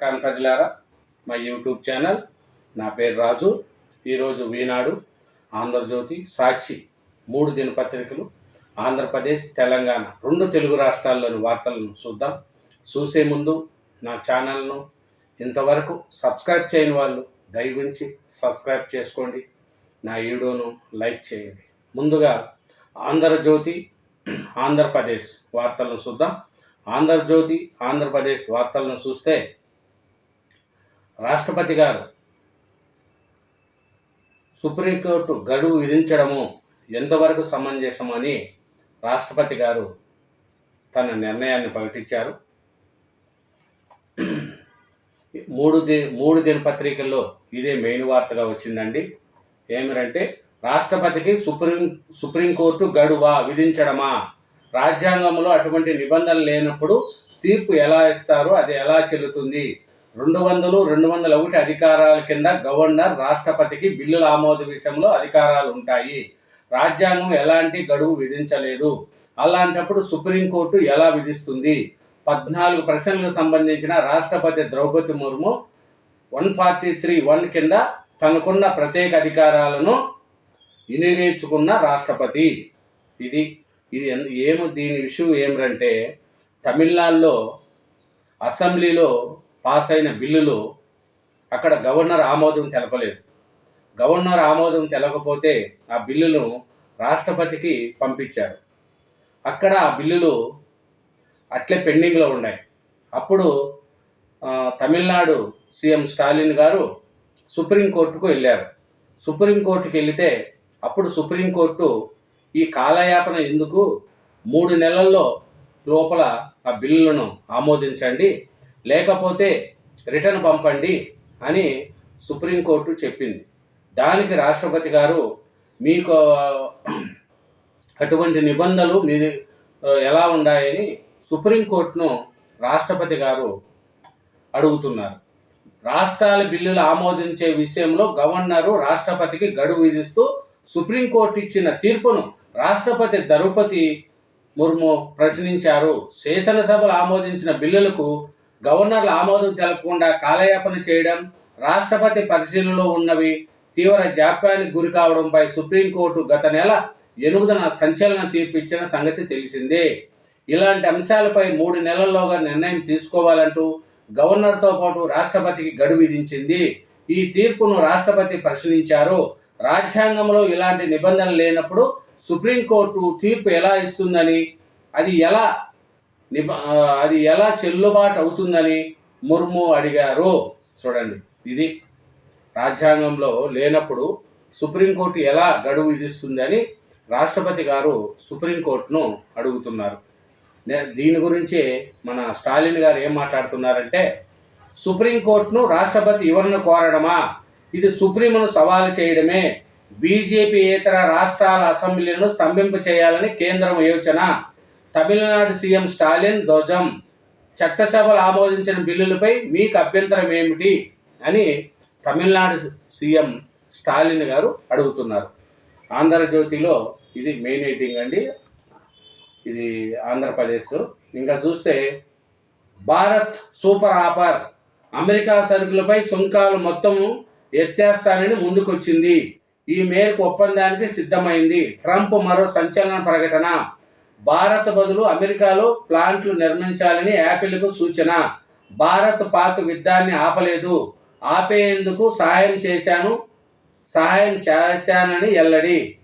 నమస్కారం ప్రజలారా మా యూట్యూబ్ ఛానల్ నా పేరు రాజు. ఈరోజు వీనాడు ఆంధ్రజ్యోతి సాక్షి మూడు దినపత్రికలు ఆంధ్రప్రదేశ్ తెలంగాణ రెండు తెలుగు రాష్ట్రాల్లోని వార్తలను చూద్దాం. చూసే ముందు నా ఛానల్ను ఇంతవరకు సబ్స్క్రైబ్ చేయని వాళ్ళు దయవించి సబ్స్క్రైబ్ చేసుకోండి. నా వీడియోను లైక్ చేయండి. ముందుగా ఆంధ్రజ్యోతి ఆంధ్రప్రదేశ్ వార్తలను చూద్దాం. ఆంధ్రజ్యోతి ఆంధ్రప్రదేశ్ వార్తలను చూస్తే రాష్ట్రపతి గారు సుప్రీంకోర్టు గడువు విధించడము ఎంతవరకు సమంజసమని రాష్ట్రపతి గారు తన నిర్ణయాన్ని ప్రకటించారు. మూడు ది మూడు దినపత్రికల్లో ఇదే మెయిన్ వార్తగా వచ్చిందండి. ఏమిటంటే రాష్ట్రపతికి సుప్రీం సుప్రీంకోర్టు గడువా విధించడమా? రాజ్యాంగంలో అటువంటి నిబంధనలు లేనప్పుడు తీర్పు ఎలా ఇస్తారు అది ఎలా చెల్లుతుంది? రెండు వందలు రెండు వందల ఒకటి అధికారాల కింద గవర్నర్ రాష్ట్రపతికి బిల్లుల ఆమోద విషయంలో అధికారాలు ఉంటాయి. రాజ్యాంగం ఎలాంటి గడువు విధించలేదు. అలాంటప్పుడు సుప్రీంకోర్టు ఎలా విధిస్తుంది? పద్నాలుగు ప్రశ్నలకు సంబంధించిన రాష్ట్రపతి Droupadi Murmu one forty three one కింద తనకున్న ప్రత్యేక అధికారాలను వినియోగించుకున్న రాష్ట్రపతి. ఇది ఇది ఏమి దీని విషయం ఏమిటంటే తమిళనాడులో అసెంబ్లీలో పాస్ అయిన బిల్లులు అక్కడ గవర్నర్ ఆమోదం తెలపలేదు. గవర్నర్ ఆమోదం తెలవకపోతే ఆ బిల్లును రాష్ట్రపతికి పంపించారు. అక్కడ ఆ బిల్లులు అట్లే పెండింగ్లో ఉన్నాయి. అప్పుడు తమిళనాడు సీఎం స్టాలిన్ గారు సుప్రీంకోర్టుకు వెళ్ళారు. సుప్రీంకోర్టుకి వెళితే అప్పుడు సుప్రీంకోర్టు ఈ కాలయాపన ఎందుకు? మూడు నెలల్లో లోపల ఆ బిల్లులను ఆమోదించండి లేకపోతే రిటర్న్ పంపండి అని సుప్రీంకోర్టు చెప్పింది. దానికి రాష్ట్రపతి గారు మీకు అటువంటి నిబంధనలు మీ ఎలా ఉన్నాయని సుప్రీంకోర్టును రాష్ట్రపతి గారు అడుగుతున్నారు. రాష్ట్రాల బిల్లులు ఆమోదించే విషయంలో గవర్నరు రాష్ట్రపతికి గడువు విధిస్తూ సుప్రీంకోర్టు ఇచ్చిన తీర్పును రాష్ట్రపతి ద్రౌపది ముర్ము ప్రశ్నించారు. శాసనసభలు ఆమోదించిన బిల్లులకు గవర్నర్ల ఆమోదం తెలపకుండా కాలయాపన చేయడం రాష్ట్రపతి పరిశీలనలో ఉన్నవి తీవ్ర జాప్యానికి గురి కావడంపై సుప్రీంకోర్టు గత నెల ఎనిమిదిన సంచలన తీర్పు ఇచ్చిన సంగతి తెలిసిందే. ఇలాంటి అంశాలపై మూడు నెలల్లోగా నిర్ణయం తీసుకోవాలంటూ గవర్నర్తో పాటు రాష్ట్రపతికి గడువు విధించింది. ఈ తీర్పును రాష్ట్రపతి ప్రశ్నించారు రాజ్యాంగంలో ఇలాంటి నిబంధనలు లేనప్పుడు సుప్రీంకోర్టు తీర్పు ఎలా ఇస్తుందని అది ఎలా నిబ అది ఎలా చెల్లుబాటు అవుతుందని ముర్ము అడిగారు. చూడండి ఇది రాజ్యాంగంలో లేనప్పుడు సుప్రీంకోర్టు ఎలా గడువు విధిస్తుందని రాష్ట్రపతి గారు సుప్రీంకోర్టును అడుగుతున్నారు. నే- దీని గురించే మన స్టాలిన్ గారు ఏం మాట్లాడుతున్నారంటే సుప్రీంకోర్టును రాష్ట్రపతి వివరణ కోరడమా? ఇది సుప్రీంను సవాలు చేయడమే. బీజేపీ ఇతర రాష్ట్రాల అసెంబ్లీలను స్తంభింప చేయాలని కేంద్రం యోచన. తమిళనాడు సీఎం స్టాలిన్ ధ్వజం చట్టసభలు ఆమోదించిన బిల్లులపై మీకు అభ్యంతరం ఏమిటి అని తమిళనాడు సీఎం స్టాలిన్ గారు అడుగుతున్నారు. ఆంధ్రజ్యోతిలో ఇది మెయిన్ ఎడిటింగ్ అండి. ఇది ఆంధ్రప్రదేశ్. ఇంకా చూస్తే భారత్ సూపర్ ఆఫర్. అమెరికా సరుకులపై సుంకాలు మొత్తం ఎత్తేస్తానని ముందుకొచ్చింది. ఈ మేరకు ఒప్పందానికి సిద్ధమైంది. ట్రంప్ మరో సంచలన ప్రకటన. భారత్ బదులు అమెరికాలో ప్లాంట్లు నిర్మించాలని యాపిల్కు సూచన. భారత్ పాక్ యుద్ధాన్ని ఆపలేదు. ఆపేందుకు సహాయం చేశాను. సహాయం చేశానని ఎల్లడి.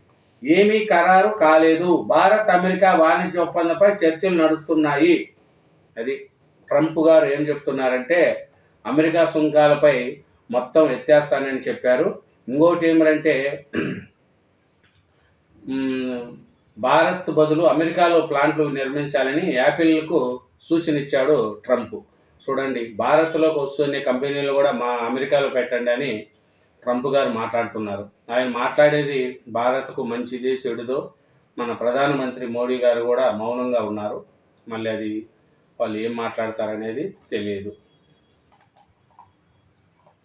ఏమీ ఖరారు కాలేదు. భారత్ అమెరికా వాణిజ్య ఒప్పందంపై చర్చలు నడుస్తున్నాయి. అది ట్రంప్ గారు ఏం చెప్తున్నారంటే అమెరికా సుంకాలపై మొత్తం ఎత్తేస్తానని చెప్పారు. ఇంకోటి ఏమిటంటే భారత్ బదులు అమెరికాలో ప్లాంట్లు నిర్మించాలని యాపిల్కు సూచన ఇచ్చాడు ట్రంప్. చూడండి భారత్లోకి వస్తున్న కంపెనీలు కూడా మా అమెరికాలో పెట్టండి అని ట్రంప్ గారు మాట్లాడుతున్నారు. ఆయన మాట్లాడేది భారత్కు మంచిది చెడుదో మన ప్రధానమంత్రి మోడీ గారు కూడా మౌనంగా ఉన్నారు. మళ్ళీ అది వాళ్ళు ఏం మాట్లాడతారనేది తెలియదు.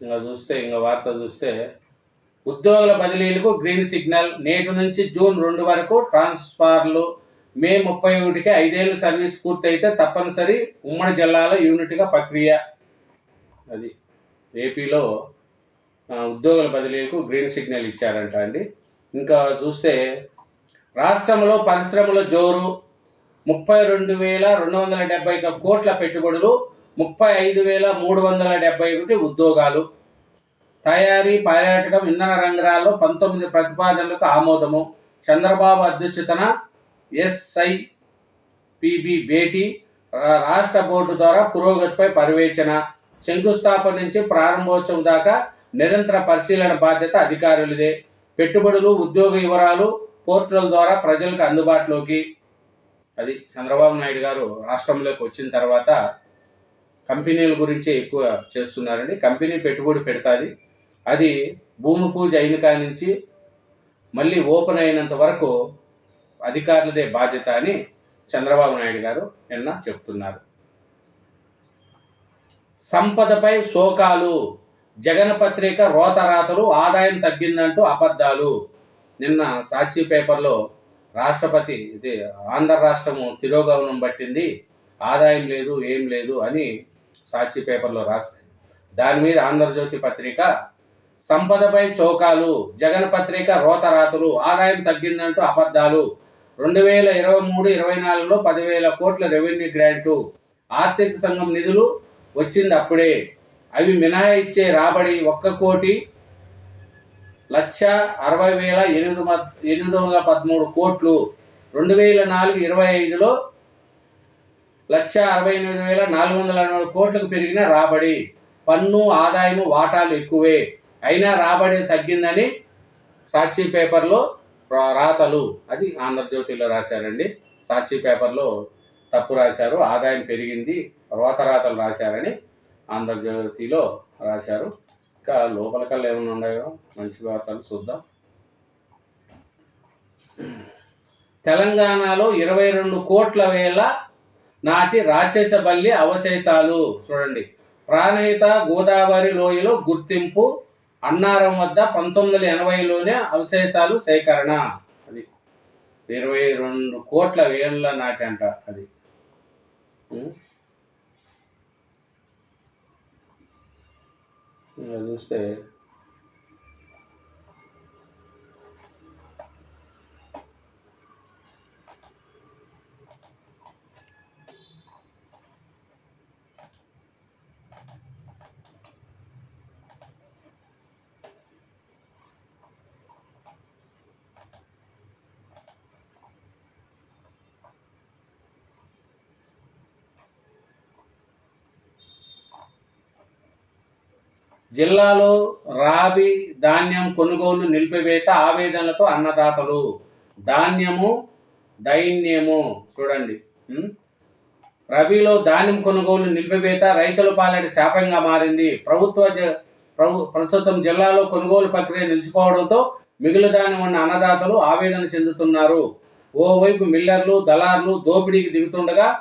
ఇంకా చూస్తే ఇంకా వార్త చూస్తే ఉద్యోగుల బదిలీలకు గ్రీన్ సిగ్నల్. నేటి నుంచి జూన్ రెండు వరకు ట్రాన్స్ఫర్లు. మే ముప్పై ఒకటికి ఐదేళ్ళు సర్వీస్ పూర్తయితే తప్పనిసరి ఉమ్మడి జిల్లాలో యూనిట్గా ప్రక్రియ. అది ఏపీలో ఉద్యోగుల బదిలీలకు గ్రీన్ సిగ్నల్ ఇచ్చారంట అండి. ఇంకా చూస్తే రాష్ట్రంలో పరిశ్రమల జోరు. ముప్పై రెండు వేల రెండు వందల డెబ్బై కోట్ల పెట్టుబడులు ముప్పై ఐదు వేల మూడు వందల డెబ్బై ఒకటి ఉద్యోగాలు. తయారీ పర్యాటకం ఇంధన రంగాల్లో పంతొమ్మిది ప్రతిపాదనలకు ఆమోదము. చంద్రబాబు అధ్యక్షతన ఎస్ఐ పిబి భేటీ రాష్ట్ర బోర్డు ద్వారా పురోగతిపై పర్యవేక్షణ. శంకుస్థాపన నుంచి ప్రారంభోత్సవం దాకా నిరంతర పరిశీలన బాధ్యత అధికారులదే. పెట్టుబడులు ఉద్యోగ వివరాలు పోర్టల్ ద్వారా ప్రజలకు అందుబాటులోకి. అది చంద్రబాబు నాయుడు గారు రాష్ట్రంలోకి వచ్చిన తర్వాత కంపెనీల గురించి ఎక్కువ చేస్తున్నారండి. కంపెనీ పెట్టుబడి పెడతాది. అది భూమి పూజ అయిన నుంచి మళ్ళీ ఓపెన్ అయినంత వరకు అధికారులదే బాధ్యత అని చంద్రబాబు నాయుడు గారు నిన్న చెప్తున్నారు. సంపదపై శోకాలు జగన్ పత్రిక రోతరాతలు ఆదాయం తగ్గిందంటూ అబద్ధాలు. నిన్న సాక్షి పేపర్లో రాష్ట్రపతి ఇది ఆంధ్ర రాష్ట్రము తిరోగమనం పట్టింది. ఆదాయం లేదు ఏం లేదు అని సాక్షి పేపర్లో రాస్తాయి దాని మీద ఆంధ్రజ్యోతి పత్రిక సంపదపై చౌకాలు జగన్ పత్రిక రోతరాతలు ఆదాయం తగ్గిందంటూ అబద్ధాలు. రెండు వేల ఇరవై మూడు ఇరవై నాలుగులో పదివేల కోట్ల రెవెన్యూ గ్రాంటు. ఆర్థిక సంఘం నిధులు వచ్చింది అప్పుడే. అవి మినహాయిచ్చే రాబడి ఒక్క కోటి లక్ష అరవై వేల ఎనిమిది ఎనిమిది వందల పదమూడు కోట్లు. రెండు వేల నాలుగు ఇరవై ఐదులో లక్ష అరవై ఎనిమిది వేల నాలుగు వందల ఎనభై కోట్లకు పెరిగిన రాబడి. పన్ను ఆదాయము వాటాలు ఎక్కువే. అయినా రాబడి తగ్గిందని సాక్షి పేపర్లో రాతలు అది ఆంధ్రజ్యోతిలో రాశారండి. సాక్షి పేపర్లో తప్పు రాశారు ఆదాయం పెరిగింది రోత రాతలు రాశారని ఆంధ్రజ్యోతిలో రాశారు. ఇంకా లోపల కల్లా ఏమైనా ఉన్నాయో? మంచి వార్తలు చూద్దాం. తెలంగాణలో ఇరవై రెండు కోట్ల వేల నాటి రాక్షస బల్లి అవశేషాలు. చూడండి. ప్రాణహిత గోదావరి లోయలో గుర్తింపు అన్నారం వద్ద పంతొమ్మిది వందల ఎనభైలోనే అవశేషాలు సేకరణ. అది ఇరవై రెండు కోట్ల వేల నాటి అంట అది. చూస్తే జిల్లాలో రాబి ధాన్యం కొనుగోలు నిలిపివేత ఆవేదనలతో అన్నదాతలు. ధాన్యము దైన్యము చూడండి. రబీలో ధాన్యం కొనుగోలు నిలిపివేత రైతుల పాలటి శాపంగా మారింది. ప్రభుత్వ జ- ప్రభు ప్రస్తుతం జిల్లాలో కొనుగోలు ప్రక్రియ నిలిచిపోవడంతో మిగులు ధాన్యం ఉన్న అన్నదాతలు ఆవేదన చెందుతున్నారు. ఓవైపు మిల్లర్లు దళార్లు దోపిడీకి దిగుతుండగా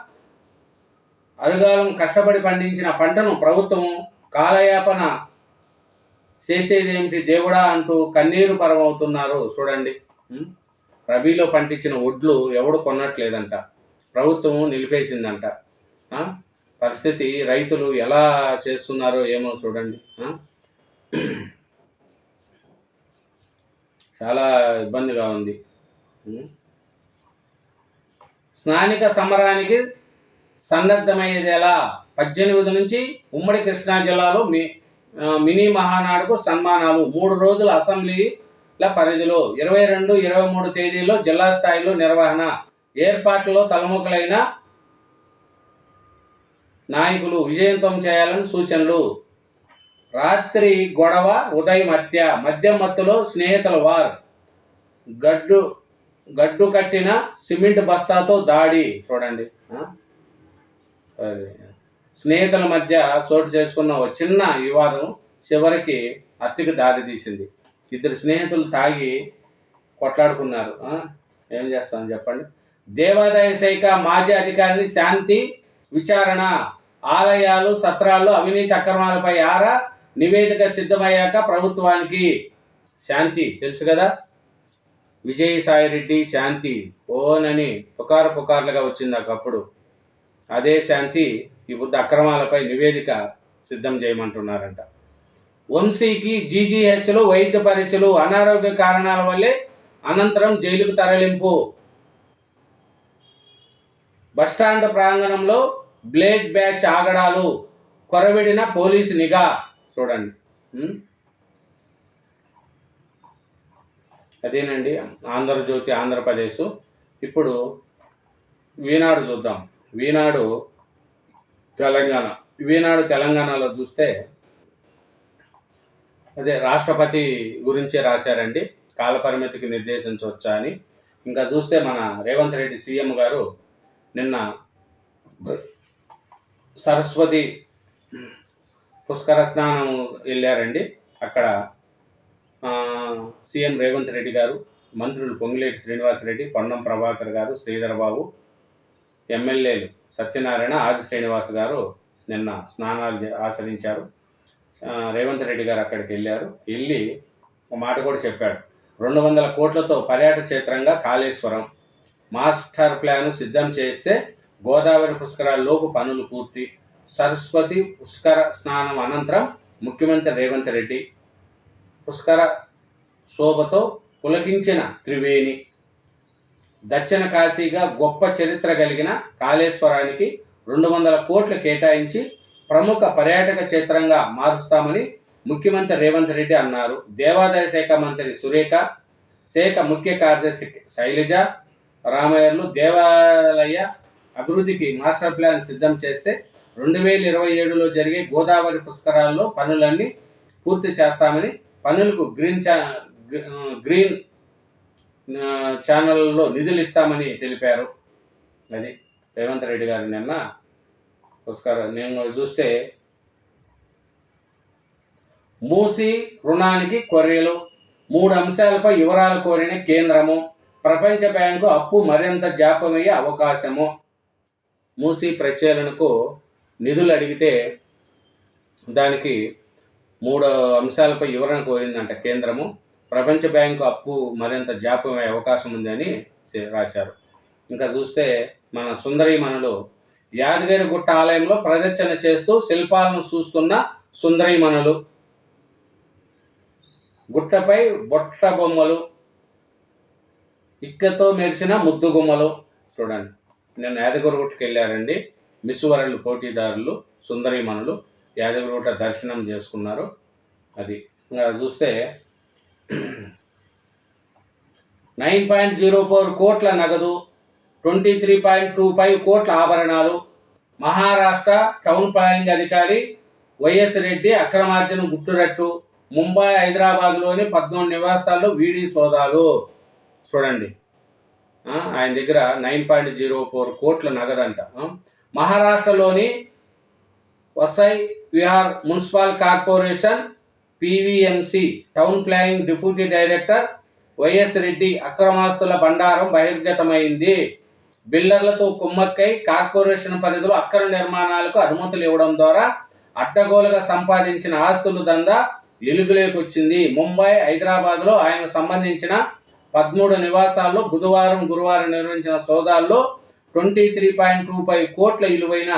అరుగాలం కష్టపడి పండించిన పంటను ప్రభుత్వం కాలయాపన చేసేదేమిటి దేవుడా అంటూ కన్నీరు పరమవుతున్నారు. చూడండి. రబీలో పండించిన ఒడ్లు ఎవడు కొనట్లేదంట. ప్రభుత్వం నిలిపేసిందంట. పరిస్థితి రైతులు ఎలా చేస్తున్నారో ఏమో చూడండి. చాలా ఇబ్బందిగా ఉంది. స్నానిక సమరానికి సన్నద్ధమయ్యేది ఎలా పద్దెనిమిది నుంచి ఉమ్మడి కృష్ణా జిల్లాలో మీ మినీ మహానాడుకు సన్మానాలు మూడు రోజుల అసెంబ్లీల పరిధిలో ఇరవై రెండు ఇరవై మూడు తేదీల్లో జిల్లా స్థాయిలో నిర్వహణ. ఏర్పాట్లలో తలముఖలైన నాయకులు విజయవంతం చేయాలని సూచనలు. రాత్రి గొడవ ఉదయం హత్య మద్యం మత్తులో స్నేహితుల వార్. గడ్డు గడ్డు కట్టిన సిమెంట్ బస్తాతో దాడి. చూడండి. స్నేహితుల మధ్య చోటు చేసుకున్న ఒక చిన్న వివాదం చివరికి హత్యకు దారితీసింది ఇద్దరు స్నేహితులు తాగి కొట్లాడుకున్నారు. ఏం చేస్తాం చెప్పండి. దేవాదాయ శాఖ మాజీ అధికారిని శాంతి విచారణ ఆలయాలు సత్రాలు అవినీతి అక్రమాలపై ఆరా నివేదిక సిద్ధమయ్యాక ప్రభుత్వానికి శాంతి తెలుసు కదా? విజయసాయిరెడ్డి శాంతి ఓనని పుకారు పుకార్లుగా వచ్చింది అప్పుడు. అదే శాంతి ఈ బుద్ధ అక్రమాలపై నివేదిక సిద్ధం చేయమంటున్నారంట. వంశీకి జీజీహెచ్లు వైద్య పరీక్షలు అనారోగ్య కారణాల వల్లే అనంతరం జైలుకు తరలింపు. బస్టాండ్ ప్రాంగణంలో బ్లేడ్ బ్యాచ్ ఆగడాలు కొరవిడిన పోలీసు నిఘా. చూడండి. అదేనండి ఆంధ్రజ్యోతి ఆంధ్రప్రదేశ్. ఇప్పుడు వీనాడు చూద్దాం. వీనాడు తెలంగాణ. ఈనాడు తెలంగాణలో చూస్తే అదే రాష్ట్రపతి గురించే రాశారండి. కాలపరిమితికి నిర్దేశించవచ్చా అని. ఇంకా చూస్తే మన రేవంత్ రెడ్డి సీఎం గారు నిన్న సరస్వతి పుష్కర స్నానం వెళ్ళారండి. అక్కడ సీఎం రేవంత్ రెడ్డి గారు మంత్రులు పొంగిలేటి శ్రీనివాసరెడ్డి పొన్నం ప్రభాకర్ గారు శ్రీధర్ బాబు ఎమ్మెల్యేలు సత్యనారాయణ ఆది శ్రీనివాస్ గారు నిన్న స్నానాలు ఆచరించారు. రేవంత్ రెడ్డి గారు అక్కడికి వెళ్ళారు. వెళ్ళి ఒక మాట కూడా చెప్పాడు. రెండు వందల కోట్లతో పర్యాటక క్షేత్రంగా కాళేశ్వరం. మాస్టర్ ప్లాన్ సిద్ధం చేస్తే గోదావరి పుష్కరాల్లోపు పనులు పూర్తి. సరస్వతి పుష్కర స్నానం అనంతరం ముఖ్యమంత్రి రేవంత్ రెడ్డి పుష్కర శోభతో పులకించిన త్రివేణి. దక్షిణ కాశీగా గొప్ప చరిత్ర కలిగిన కాళేశ్వరానికి రెండు వందల కోట్లు కేటాయించి ప్రముఖ పర్యాటక క్షేత్రంగా మారుస్తామని ముఖ్యమంత్రి రేవంత్ రెడ్డి అన్నారు. దేవాదాయ శాఖ మంత్రి సురేఖ శాఖ ముఖ్య కార్యదర్శి శైలజ రామయ్యలు దేవాలయ అభివృద్ధికి మాస్టర్ ప్లాన్ సిద్ధం చేస్తే రెండు వేల ఇరవై ఏడులో జరిగే గోదావరి పుష్కరాల్లో పనులన్నీ పూర్తి చేస్తామని పనులకు గ్రీన్ చా గ్రీన్ ఛానళ్ళలో ఛానల్లో నిధులు ఇస్తామని తెలిపారు. అది రేవంత్ రెడ్డి గారు నిన్న పుష్కర నేను చూస్తే మూసి రుణానికి కొర్రెలు మూడు అంశాలపై వివరాలు కోరిన కేంద్రము ప్రపంచ బ్యాంకు అప్పు మరింత జాపమయ్యే అవకాశము. మూసి ప్రక్షాళనకు నిధులు అడిగితే దానికి మూడు అంశాలపై వివరణ కోరిందంట కేంద్రము. ప్రపంచ బ్యాంకు అప్పు మరింత జాప్యమయ్యే అవకాశం ఉందని రాశారు. ఇంకా చూస్తే మన సుందరీమణులు యాదగిరి గుట్ట ఆలయంలో ప్రదర్శన చేస్తూ శిల్పాలను చూస్తున్న సుందరీమణులు గుట్టపై బొట్ట బొమ్మలు ఇక్కతో మెరిసిన ముద్దు గుమ్మలు. చూడండి నేను యాదగిరిగుట్టకి వెళ్ళారండి మిస్ వరల్డ్ పోటీదారులు సుందరీమణులు యాదగిరిగుట్ట దర్శనం చేసుకున్నారు. అది ఇంకా చూస్తే నైన్ పాయింట్ జీరో ఫోర్ కోట్ల నగదు twenty three point two five కోట్ల ఆభరణాలు. మహారాష్ట్ర టౌన్ ప్లానింగ్ అధికారి వైఎస్ రెడ్డి అక్రమార్జన గుట్టురట్టు. ముంబై హైదరాబాద్లోని పద్నాలుగు నివాసాల్లో వీడి సోదాలు. చూడండి. ఆయన దగ్గర నైన్ పాయింట్ జీరో ఫోర్ కోట్ల నగదంట. మహారాష్ట్రలోని Vasai Virar municipal corporation PVMC town planning deputy director YS Reddy అక్రమాస్తుల బండారం బహిర్గతమైంది. బిల్డర్లతో కుమ్మక్కై కార్పొరేషన్ పరిధిలో అక్రమ నిర్మాణాలకు అనుమతులు ఇవ్వడం ద్వారా అడ్డగోలుగా సంపాదించిన ఆస్తుల దందా వెలుగులోకి వచ్చింది. ముంబై హైదరాబాద్లో ఆయనకు సంబంధించిన పదమూడు నివాసాల్లో బుధవారం గురువారం నిర్వహించిన సోదాల్లో twenty three point two five కోట్ల విలువైన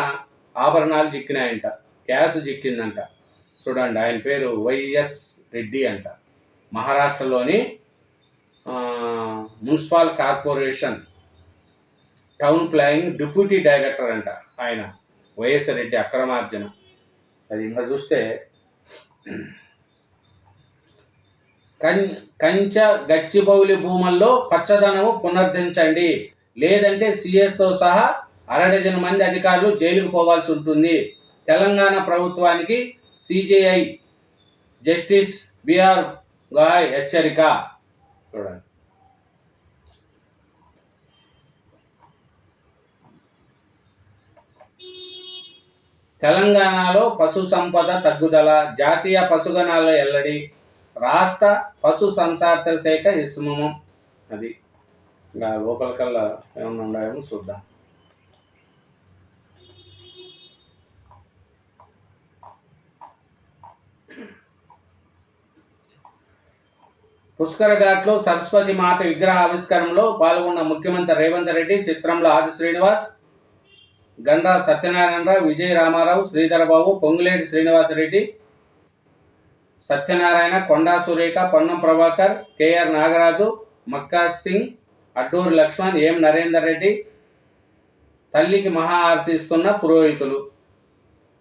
ఆభరణాలు చిక్కినాయంట. క్యాష్ చిక్కిందంట. చూడండి ఆయన పేరు వైఎస్ రెడ్డి అంట. మహారాష్ట్రలోని municipal corporation town planning deputy director అంట ఆయన వైఎస్ రెడ్డి అక్రమార్జన. అది ఇంకా చూస్తే కం కంచ గచ్చిబౌలి భూముల్లో పచ్చదనము పునరుద్ధరించండి లేదంటే సిఎస్తో సహా అరడజన్ మంది అధికారులు జైలుకు పోవాల్సి ఉంటుంది. తెలంగాణ ప్రభుత్వానికి సిజేఐ జస్టిస్ బిఆర్ గాయ్ హెచ్చరిక. చూడండి. తెలంగాణలో పశు సంపద తగ్గుదల జాతీయ పశుగణాల ఎల్లడి రాష్ట్ర పశు సంసార్థ శాఖ ఇస్మమం. అది ఇంకా లోపల కల్లా ఏమన్నా ఉన్నాయేమో చూద్దాం. పుష్కర ఘాట్లో సరస్వతి మాత విగ్రహ ఆవిష్కరణలో పాల్గొన్న ముఖ్యమంత్రి రేవంత్ రెడ్డి చిత్రంలో ఆది శ్రీనివాస్ గండ్రా సత్యనారాయణరావు విజయ రామారావు శ్రీధరబాబు పొంగులేటి శ్రీనివాసరెడ్డి సత్యనారాయణ కొండా సురేఖ పొన్నం ప్రభాకర్ కేఆర్ నాగరాజు మక్కా సింగ్ అడ్డూరు లక్ష్మణ్ ఎం నరేందర్ రెడ్డి తల్లికి మహా ఆర్తిస్తున్న పురోహితులు.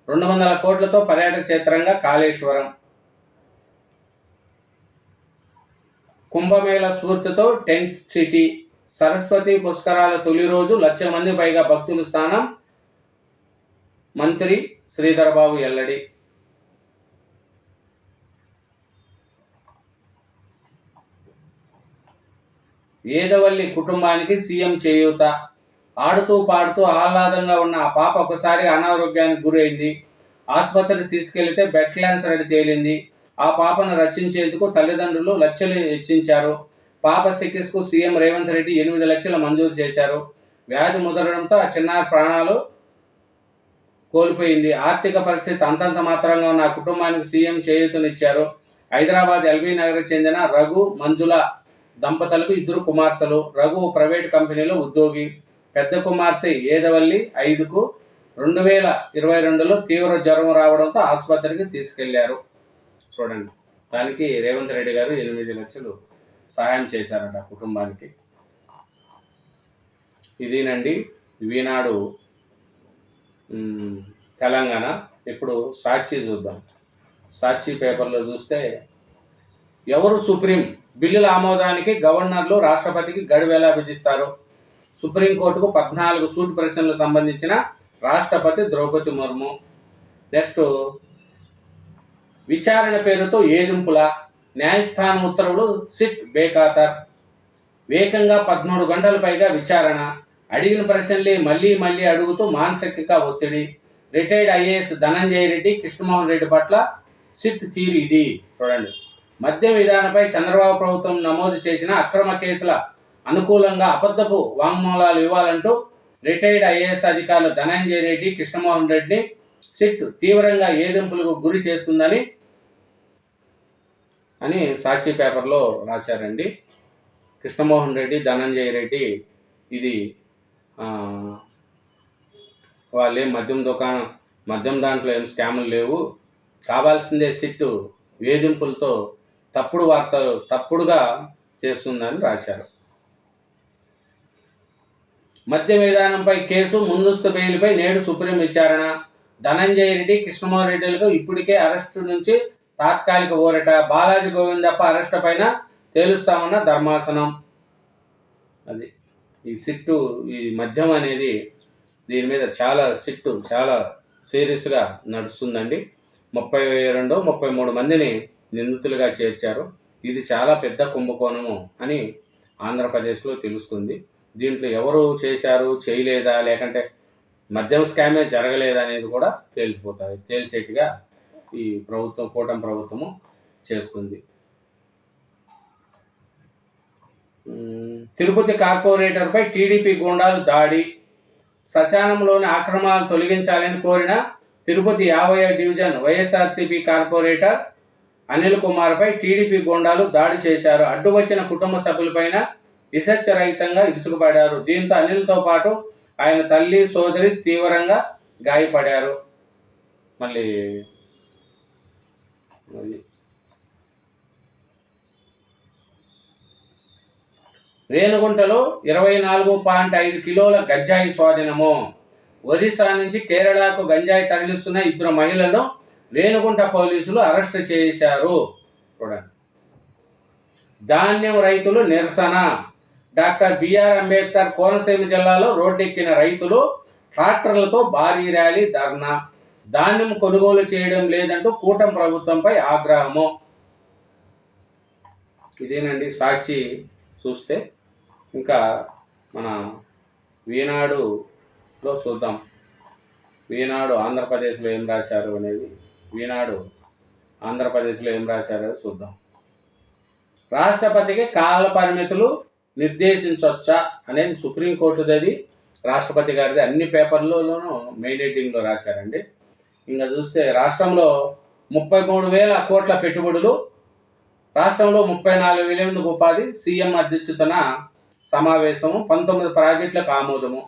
రెండు వందల కోట్లతో పర్యాటక క్షేత్రంగా కాళేశ్వరం. కుంభమేళ స్ఫూర్తితో టెంట్ సిటీ. సరస్వతి పుష్కరాల తొలి రోజు లక్ష మంది పైగా భక్తుల స్థానం మంత్రి శ్రీధరబాబు ఎల్లడి. ఏదవల్లి కుటుంబానికి సీఎం చేయూత. ఆడుతూ పాడుతూ ఆహ్లాదంగా ఉన్న ఆ పాప ఒకసారి అనారోగ్యానికి గురైంది. ఆసుపత్రికి తీసుకెళ్తే బెడ్ క్యాన్సర్ అని తేలింది. ఆ పాపను రక్షించేందుకు తల్లిదండ్రులు లక్షలు హెచ్చించారు పాప చికిత్సకు సీఎం రేవంత్ రెడ్డి ఎనిమిది లక్షలు మంజూరు చేశారు. వ్యాధి ముదరడంతో ఆ చిన్నారి ప్రాణాలు కోల్పోయింది. ఆర్థిక పరిస్థితి అంతంత మాత్రంగా ఉన్న కుటుంబానికి సీఎం చేయూతనిచ్చారు. హైదరాబాద్ ఎల్బీ నగర్ చెందిన రఘు మంజుల దంపతులకు ఇద్దరు కుమార్తెలు రఘు ప్రైవేట్ కంపెనీలో ఉద్యోగి పెద్ద కుమార్తె ఏదవల్లి ఐదుకు రెండు వేల ఇరవై రెండులో తీవ్ర జ్వరం రావడంతో ఆసుపత్రికి తీసుకెళ్ళారు. చూడండి. దానికి రేవంత్ రెడ్డి గారు ఎనిమిది లక్షలు సహాయం చేశారట కుటుంబానికి. ఇదేనండి వీనాడు తెలంగాణ. ఇప్పుడు సాక్షి చూద్దాం. సాక్షి పేపర్లో చూస్తే ఎవరు సుప్రీం? బిల్లుల ఆమోదానికి గవర్నర్లు రాష్ట్రపతికి గడువు ఎలా విధిస్తారు? సుప్రీంకోర్టుకు పద్నాలుగు సూట్ ప్రశ్నలకు సంబంధించిన రాష్ట్రపతి ద్రౌపది ముర్ము. నెక్స్ట్ విచారణ పేరుతో ఏదింపుల న్యాయస్థానం ఉత్తర్వులు సిట్ బేఖాతర్. వేగంగా పదమూడు గంటల పైగా విచారణ. అడిగిన ప్రశ్నలే మళ్ళీ మళ్ళీ అడుగుతూ మానసిక ఒత్తిడి. రిటైర్డ్ ఐఏఎస్ ధనంజయ రెడ్డి కృష్ణమోహన్ రెడ్డి పట్ల సిట్ తీరు ఇది. చూడండి. మద్యం విధానంపై చంద్రబాబు ప్రభుత్వం నమోదు చేసిన అక్రమ కేసుల అనుకూలంగా అబద్ధపు వాంగ్మూలాలు ఇవ్వాలంటూ రిటైర్డ్ ఐఏఎస్ అధికారులు ధనంజయ రెడ్డి కృష్ణమోహన్ రెడ్డి సిట్ తీవ్రంగా ఏదింపులకు గురి చేస్తుందని అని సాక్షి పేపర్లో రాశారండి. కృష్ణమోహన్ రెడ్డి ధనంజయ రెడ్డి ఇది వాళ్ళే మద్యం దుకాణం మద్యం దాంట్లో ఏం స్కాములు లేవు. కావాల్సిందే సిట్టు వేధింపులతో తప్పుడు వార్తలు తప్పుడుగా చేస్తుందని రాశారు. మద్య విధానంపై కేసు ముందస్తు బెయిల్పై నేడు సుప్రీం విచారణ. ధనంజయ రెడ్డి కృష్ణమోహన్ రెడ్డిలకు ఇప్పటికే అరెస్టు నుంచి తాత్కాలిక ఊరట బాలాజీ గోవిందప్ప అరెస్ట్ పైన తేలుస్తామన్న ధర్మాసనం. అది ఈ సిట్టు ఈ మద్యం అనేది దీని మీద చాలా సిట్టు చాలా సీరియస్గా నడుస్తుందండి. ముప్పై రెండు ముప్పై మూడు మందిని నిందితులుగా చేర్చారు. ఇది చాలా పెద్ద కుంభకోణము అని ఆంధ్రప్రదేశ్లో తెలుస్తుంది. దీంట్లో ఎవరు చేశారు చేయలేదా లేకంటే మద్యం స్కామే జరగలేదా అనేది కూడా తేలిపోతుంది తేల్చేట్టుగా ఈ ప్రభుత్వం కూటమి ప్రభుత్వము చేస్తుంది. తిరుపతి కార్పొరేటర్పై టీడీపీ గూండాలు దాడి. శ్మశానంలోని ఆక్రమణలు తొలగించాలని కోరిన తిరుపతి యాభై డివిజన్ వైఎస్ఆర్సీపీ కార్పొరేటర్ అనిల్ కుమార్పై టీడీపీ గూండాలు దాడి చేశారు. అడ్డు వచ్చిన కుటుంబ సభ్యులపైన విసర్చరహితంగా ఇసుకుపడారు దీంతో అనిల్తో పాటు ఆయన తల్లి సోదరి తీవ్రంగా గాయపడారు మళ్ళీ అది. రేణుగుంటలో ఇరవై నాలుగు పాయింట్ ఐదు కిలోల గంజాయి స్వాధీనము. ఒరిస్సా నుంచి కేరళకు గంజాయి తరలిస్తున్న ఇద్దరు మహిళలను రేణుగుంట పోలీసులు అరెస్ట్ చేశారు. చూడండి. ధాన్యం రైతులు నిరసన. డాక్టర్ బిఆర్ అంబేద్కర్ కోనసీమ జిల్లాలో రోడ్డెక్కిన రైతులు ట్రాక్టర్లతో భారీ ర్యాలీ ధర్నా. ధాన్యం కొనుగోలు చేయడం లేదంటూ కూటమి ప్రభుత్వంపై ఆగ్రహము. ఇదేనండి సాక్షి చూస్తే. ఇంకా మన వీనాడులో చూద్దాం. వీనాడు ఆంధ్రప్రదేశ్లో ఏం రాశారు అనేది వీనాడు ఆంధ్రప్రదేశ్లో ఏం రాశారో చూద్దాం. రాష్ట్రపతికి కాల పరిమితులు నిర్దేశించవచ్చా అనేది సుప్రీంకోర్టుది రాష్ట్రపతి గారిది అన్ని పేపర్లలోనూ మెయిన్ ఎడిటింగ్లో రాశారండి. ఇంకా చూస్తే రాష్ట్రంలో ముప్పై మూడు వేల కోట్ల పెట్టుబడులు రాష్ట్రంలో ముప్పై నాలుగు వేల ఎనిమిది ఉపాధి సీఎం అధ్యక్షతన సమావేశము పంతొమ్మిది ప్రాజెక్టులకు ఆమోదము.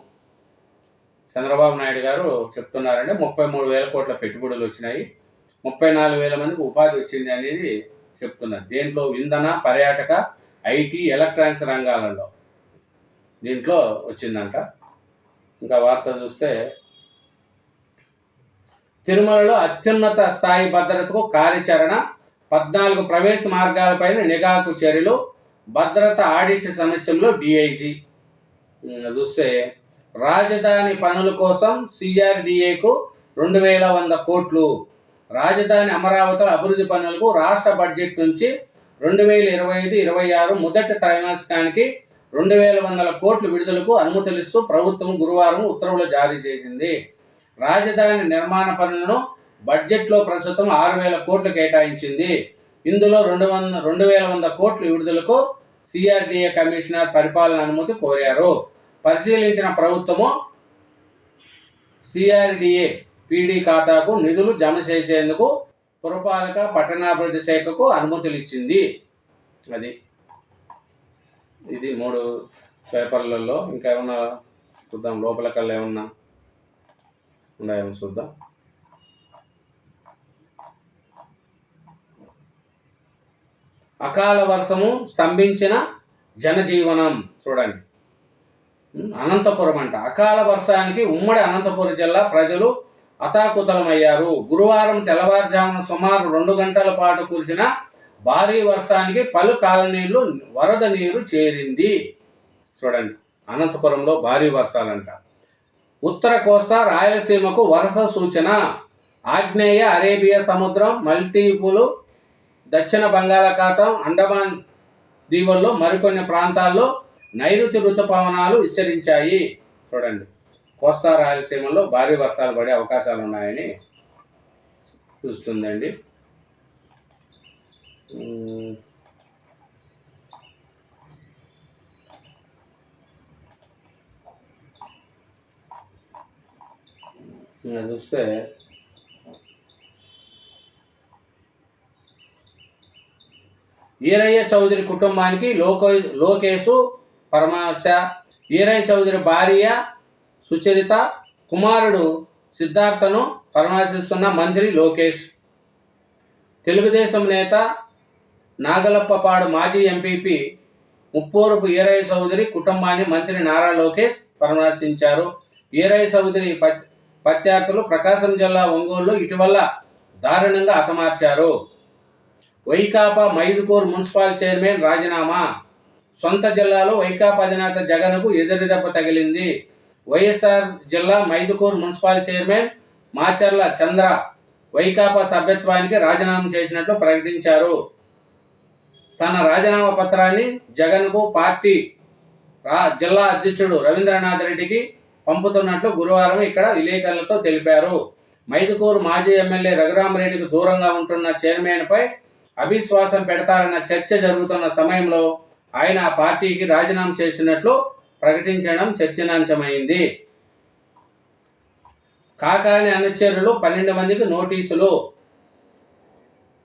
చంద్రబాబు నాయుడు గారు చెప్తున్నారంటే ముప్పై మూడు వేల కోట్ల పెట్టుబడులు వచ్చినాయి ముప్పై నాలుగు వేల మందికి ఉపాధి వచ్చింది అనేది చెప్తున్నారు. దీంట్లో ఇంధన పర్యాటక ఐటీ ఎలక్ట్రానిక్స్ రంగాలలో దీంట్లో వచ్చిందంట. ఇంకా వార్త చూస్తే తిరుమలలో అత్యున్నత స్థాయి భద్రతకు కార్యాచరణ పద్నాలుగు ప్రవేశ మార్గాలపైన నిఘాకు చర్యలు భద్రత ఆడిట్ సమక్షంలో డిఐజీ. చూస్తే రాజధాని పనుల కోసం సిఆర్డిఏకు రెండు వేల వంద కోట్లు. రాజధాని అమరావతి అభివృద్ధి పనులకు రాష్ట్ర బడ్జెట్ నుంచి రెండు వేల ఇరవై ఐదు ఇరవై ఆరు మొదటి త్రైమాసికానికి రెండు వేల వందల కోట్లు విడుదలకు అనుమతులిస్తూ ప్రభుత్వం గురువారం ఉత్తర్వులు జారీ చేసింది. రాజధాని నిర్మాణ పనులను బడ్జెట్లో ప్రస్తుతం ఆరు వేల కోట్లు కేటాయించింది. ఇందులో రెండు వంద రెండు వేల వంద కోట్ల విడుదలకు సిఆర్డిఏ కమిషనర్ పరిపాలన అనుమతి కోరారు. పరిశీలించిన ప్రభుత్వము సిఆర్డిఏ పీడీ ఖాతాకు నిధులు జమ చేసేందుకు పురపాలక పట్టణాభివృద్ధి శాఖకు అనుమతులు ఇచ్చింది అది ఇది మూడు పేపర్లలో ఇంకా ఏమన్నా చూద్దాం లోపల కల్లా ఏమన్నా ఉన్నాయేమో చూద్దాం. అకాల వర్షము స్తంభించిన జనజీవనం చూడండి. అనంతపురం అంట. అకాల వర్షానికి ఉమ్మడి అనంతపురం జిల్లా ప్రజలు అతాకుతలమయ్యారు గురువారం తెల్లవారుజామున సుమారు రెండు గంటల పాటు కురిసిన భారీ వర్షానికి పలు కాలనీలు వరద నీరు చేరింది. చూడండి. అనంతపురంలో భారీ వర్షాలంట. ఉత్తర కోస్తా రాయలసీమకు వరుస సూచన. ఆగ్నేయ అరేబియా సముద్రం మల్టీపులు దక్షిణ బంగాళాఖాతం అండమాన్ దీవుల్లో మరికొన్ని ప్రాంతాల్లో నైరుతి ఋతుపవనాలు హెచ్చరించాయి చూడండి. కోస్తా రాయలసీమలో భారీ వర్షాలు పడే అవకాశాలు ఉన్నాయని చూస్తుందండి. చూస్తే ఈరయ్య చౌదరి కుటుంబానికి లోక లోకేశు పరమర్శ ఈరయ్య చౌదరి భార్య సుచరిత కుమారుడు సిద్ధార్థను పరామర్శిస్తున్న మంత్రి లోకేష్ తెలుగుదేశం నేత నాగలప్పపాడు మాజీ ఎంపీపీ ముప్పూరుపు ఈరయ్య చౌదరి కుటుంబాన్ని మంత్రి నారా లోకేష్ పరామర్శించారు ఈరయ్య చౌదరి పత్- ప్రత్యర్థులు ప్రకాశం జిల్లా ఒంగోలులో ఇటీవల దారుణంగా హతమార్చారు. వైకాపా మైదుకూర్ మున్సిపల్ చైర్మన్ రాజీనామా. సొంత జిల్లాలో వైకాపా అధినేత జగన్కు ఎదురుదెబ్బ తగిలింది. వైఎస్ఆర్ జిల్లా మైదుకూర్ మున్సిపల్ చైర్మన్ మాచర్ల చంద్ర వైకాపా సభ్యత్వానికి రాజీనామా చేసినట్లు ప్రకటించారు. తన రాజీనామా పత్రాన్ని జగన్కు పార్టీ రా జిల్లా అధ్యక్షుడు రవీంద్రనాథ్ రెడ్డికి పంపుతున్నట్లు గురువారం ఇక్కడ విలేకరులతో తెలిపారు. మైదుకూరు మాజీ ఎమ్మెల్యే రఘురామరెడ్డికి దూరంగా ఉంటున్న చైర్మన్పై అవిశ్వాసం పెడతారన్న చర్చ జరుగుతున్న సమయంలో ఆయన ఆ పార్టీకి రాజీనామా చేసినట్లు ప్రకటించడం చర్చనాంశమైంది. కాకాని అనుచరులు పన్నెండు మందికి నోటీసులు.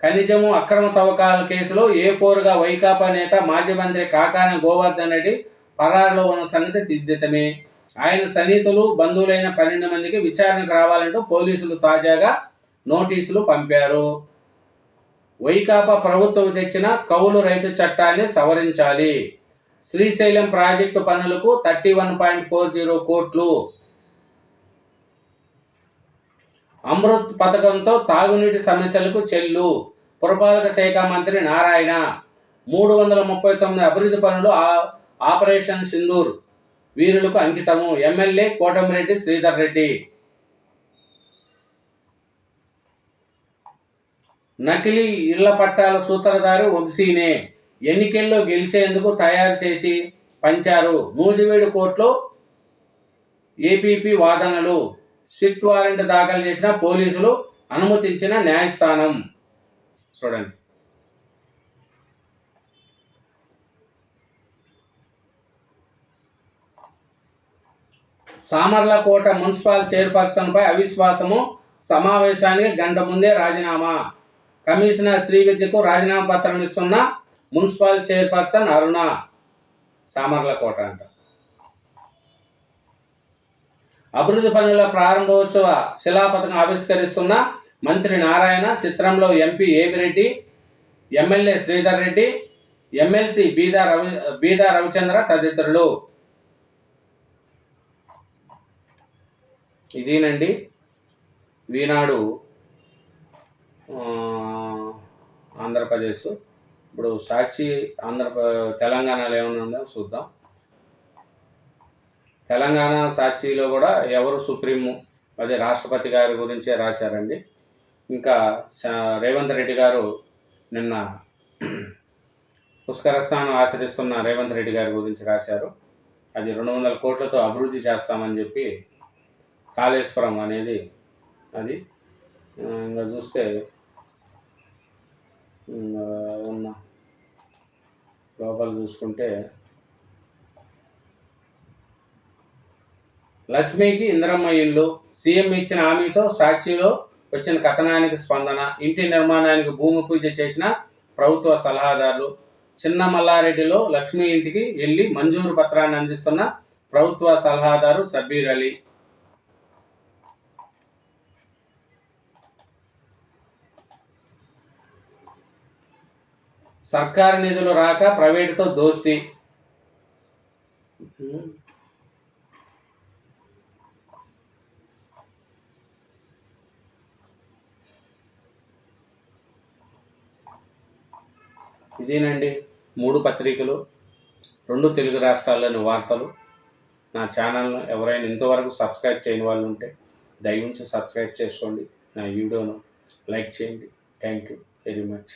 ఖనిజము అక్రమ తవ్వకాల కేసులో ఏ పోరుగా వైకాపా నేత మాజీ మంత్రి కాకాని గోవర్ధన్ రెడ్డి పరారులో ఉన్న సంగతి దిద్దితమే. ఆయన సన్నిహితులు బంధువులైన పన్నెండు మందికి విచారణకు రావాలంటూ పోలీసులు తాజాగా నోటీసులు పంపారు. వైకాపా ప్రభుత్వం తెచ్చిన కౌలు రైతు చట్టాన్ని సవరించాలి. శ్రీశైలం ప్రాజెక్టు పనులకు thirty one point four zero కోట్లు. అమృత్ పథకంతో తాగునీటి సమస్యలకు చెల్లు. పురపాలక శాఖ మంత్రి నారాయణ. మూడు వందల ముప్పై తొమ్మిది అభివృద్ధి పనులు ఆ- ఆపరేషన్ సింధూర్. వీరులకు అంకితము. ఎమ్మెల్యే కోటమిరెడ్డి శ్రీధర్ రెడ్డి. నకిలీ ఇళ్ళ పట్టాల సూత్రధారి వంశీనే ఎన్నికల్లో గెలిచేందుకు తయారు చేసి పంచారు. మూజివేడు కోర్టులో ఏపీపీ వాదనలు. సిట్ వారెంట్ దాఖలు చేసిన పోలీసులు అనుమతించిన న్యాయస్థానం. చూడండి. సామర్లకోట మున్సిపల్ చైర్పర్సన్పై అవిశ్వాసము సమావేశానికి గంట ముందే రాజీనామా. కమిషనర్ శ్రీవిద్యకు రాజీనామా పత్రం ఇస్తున్న మున్సిపల్ చైర్పర్సన్ అరుణ. సామర్లకోట అంట. అభివృద్ధి పనుల ప్రారంభోత్సవ శిలాపథకం ఆవిష్కరిస్తున్న మంత్రి నారాయణ చిత్రంలో MP Emireddy MLA Sridhar Reddy MLC Beeda Ravi Beeda Ravichandra తదితరులు. ఇదేనండి. ఈనాడు ఆంధ్రప్రదేశ్. ఇప్పుడు సాక్షి ఆంధ్ర తెలంగాణలో ఏమైనా ఉందో? చూద్దాం. తెలంగాణ సాక్షిలో కూడా ఎవరు సుప్రీము? అదే రాష్ట్రపతి గారి గురించే రాశారండి. ఇంకా రేవంత్ రెడ్డి గారు నిన్న పుష్కర స్నానం ఆచరిస్తున్న రేవంత్ రెడ్డి గారి గురించి రాశారు. అది రెండు వందల కోట్లతో అభివృద్ధి చేస్తామని చెప్పి కాళేశ్వరం అనేది అది ఇంకా చూస్తే ఉన్న లోపల చూసుకుంటే లక్ష్మికి ఇంద్రమ్మ ఇల్లు. సీఎం ఇచ్చిన హామీతో సాక్షిలో వచ్చిన కథనానికి స్పందన ఇంటి నిర్మాణానికి భూమి పూజ చేసిన ప్రభుత్వ సలహాదారులు. చిన్న మల్లారెడ్డిలో లక్ష్మి ఇంటికి వెళ్ళి మంజూరు పత్రాన్ని అందిస్తున్న ప్రభుత్వ సలహాదారు సబ్బీర్ అలీ. సర్కారు నిధులు రాక ప్రైవేటుతో దోస్తీ. ఇదేనండి మూడు పత్రికలు రెండు తెలుగు రాష్ట్రాల్లోని వార్తలు. నా ఛానల్ను ఎవరైనా ఇంతవరకు సబ్స్క్రైబ్ చేయని వాళ్ళు ఉంటే దయవుంచి సబ్స్క్రైబ్ చేసుకోండి. నా వీడియోను లైక్ చేయండి. Thank you very much.